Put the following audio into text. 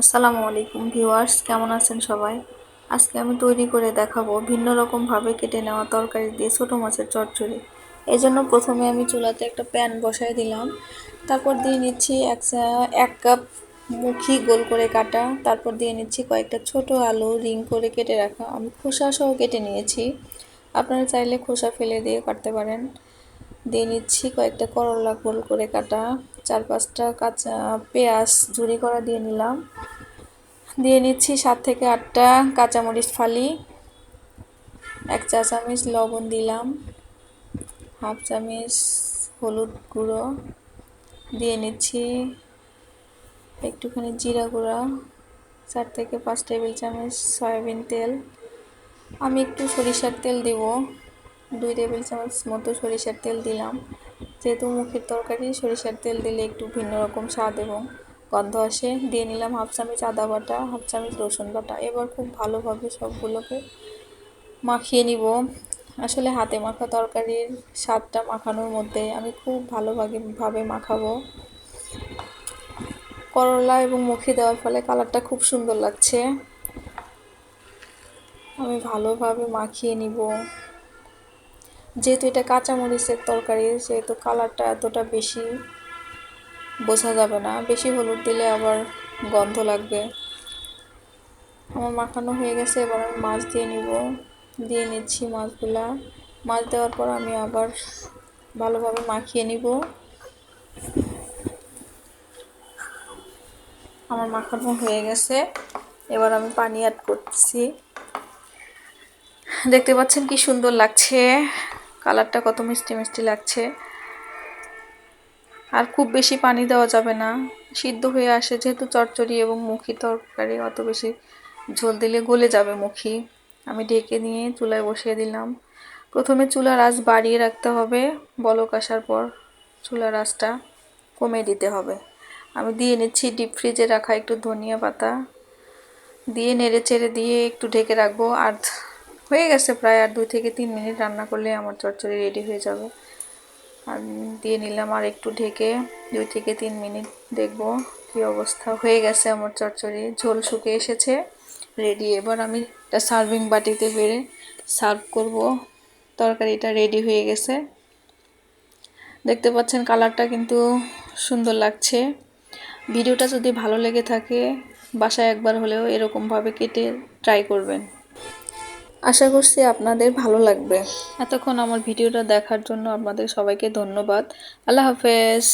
আসসালামু আলাইকুম ভিউয়ার্স, কেমন আছেন সবাই? আজকে আমি তৈরি করে দেখাবো ভিন্ন রকমভাবে কেটে নেওয়া তরকারি দিয়ে ছোটো মাছের চচ্চড়ি। এই জন্য প্রথমে আমি চুলাতে একটা প্যান বসায় দিলাম। তারপর দিয়ে নিচ্ছি এক এক কাপ মুখি গোল করে কাটা। তারপর দিয়ে নিচ্ছি কয়েকটা ছোট আলু রিং করে কেটে রাখা। আমি খোসা সহ কেটে নিয়েছি। আপনারা চাইলে খোসা ফেলে দিয়ে কাটতে পারেন। দিয়ে নিচ্ছি কয়েকটা করলা গোল করে কাটা। চার পাঁচটা কাঁচা পেঁয়াজ ঝুরি করা দিয়ে নিলাম। দিয়ে নিচ্ছি সাত থেকে আটটা কাঁচামরিচ ফালি। এক চা চামচ লবণ দিলাম। হাফ চামচ হলুদ গুঁড়ো। দিয়ে নিচ্ছি একটুখানি জিরা গুঁড়া। চার থেকে পাঁচ টেবিল চামচ সয়াবিন তেল। আমি একটু সরিষার তেল দিব। দুই টেবিল চামচ মতো সরিষার তেল দিলাম। যেহেতু মুখের তরকারি, সরিষার তেল দিলে একটু ভিন্ন রকম স্বাদ এবং গন্ধ আসে। দিয়ে নিলাম হাফ চামচ আদা বাটা, হাফ চামচ রসুন বাটা। এবার খুব ভালোভাবে সবগুলোকে মাখিয়ে নিব। আসলে হাতে মাখা তরকারির স্বাদটা মাখানোর মধ্যে আমি খুব ভালোভাবে ভাবে মাখাবো। করলা এবং মুখে দেওয়ার ফলে কালারটা খুব সুন্দর লাগছে। আমি ভালোভাবে মাখিয়ে নিব। যেহেতু এটা কাঁচামরিচের তরকারি, সেহেতু কালারটা এতটা বেশি বোঝা যাবে না। বেশি হলুদ দিলে আবার গন্ধ লাগবে। আমার মাখানো হয়ে গেছে, এবার আমি মাছ দিয়ে নিব। দিয়ে নিচ্ছি মাছগুলা। মাছ দেওয়ার পর আমি আবার ভালোভাবে মাখিয়ে নিব। আমার মাখানো হয়ে গেছে। এবার আমি পানি অ্যাড করছি দেখতে পাচ্ছেন কি সুন্দর লাগছে। কালারটা কত মিষ্টি মিষ্টি লাগছে। আর খুব বেশি পানি দেওয়া যাবে না। সিদ্ধ হয়ে আসে যেহেতু চচ্চড়ি এবং মুখি তরকারি, অত বেশি ঝোল দিলে গলে যাবে মুখি। আমি ঢেকে নিয়ে চুলায় বসিয়ে দিলাম। প্রথমে চুলার আঁচ বাড়িয়ে রাখতে হবে, বলক আসার পর চুলার আঁচটা কমে দিতে হবে। আমি দিয়ে নিচ্ছি ডিপ ফ্রিজে রাখা একটু ধনিয়া পাতা। দিয়ে নেড়ে চেড়ে দিয়ে একটু ঢেকে রাখব আর হয়ে গেছে প্রায় আর দুই থেকে তিন মিনিট রান্না করলে আমার চচ্চড়ি রেডি হয়ে যাবে। আর দিয়ে নিলাম আর একটু ঢেকে দুই থেকে তিন মিনিট দেখব কি অবস্থা হয়ে গেছে আমার চচ্চড়ি। ঝোল শুকে এসেছে রেডি এবার আমি একটা সার্ভিং বাটিতে বেড়ে সার্ভ করব। তরকারিটা রেডি হয়ে গেছে। দেখতে পাচ্ছেন কালারটা কিন্তু সুন্দর লাগছে। ভিডিওটা যদি ভালো লেগে থাকে, বাসায় একবার হলেও এরকমভাবে কেটে ট্রাই করবেন। আশা করছি আপনাদের ভালো লাগবে। এতক্ষণ আমার ভিডিওটা দেখার জন্য আপনাদের সবাইকে ধন্যবাদ। আল্লাহ হাফেজ।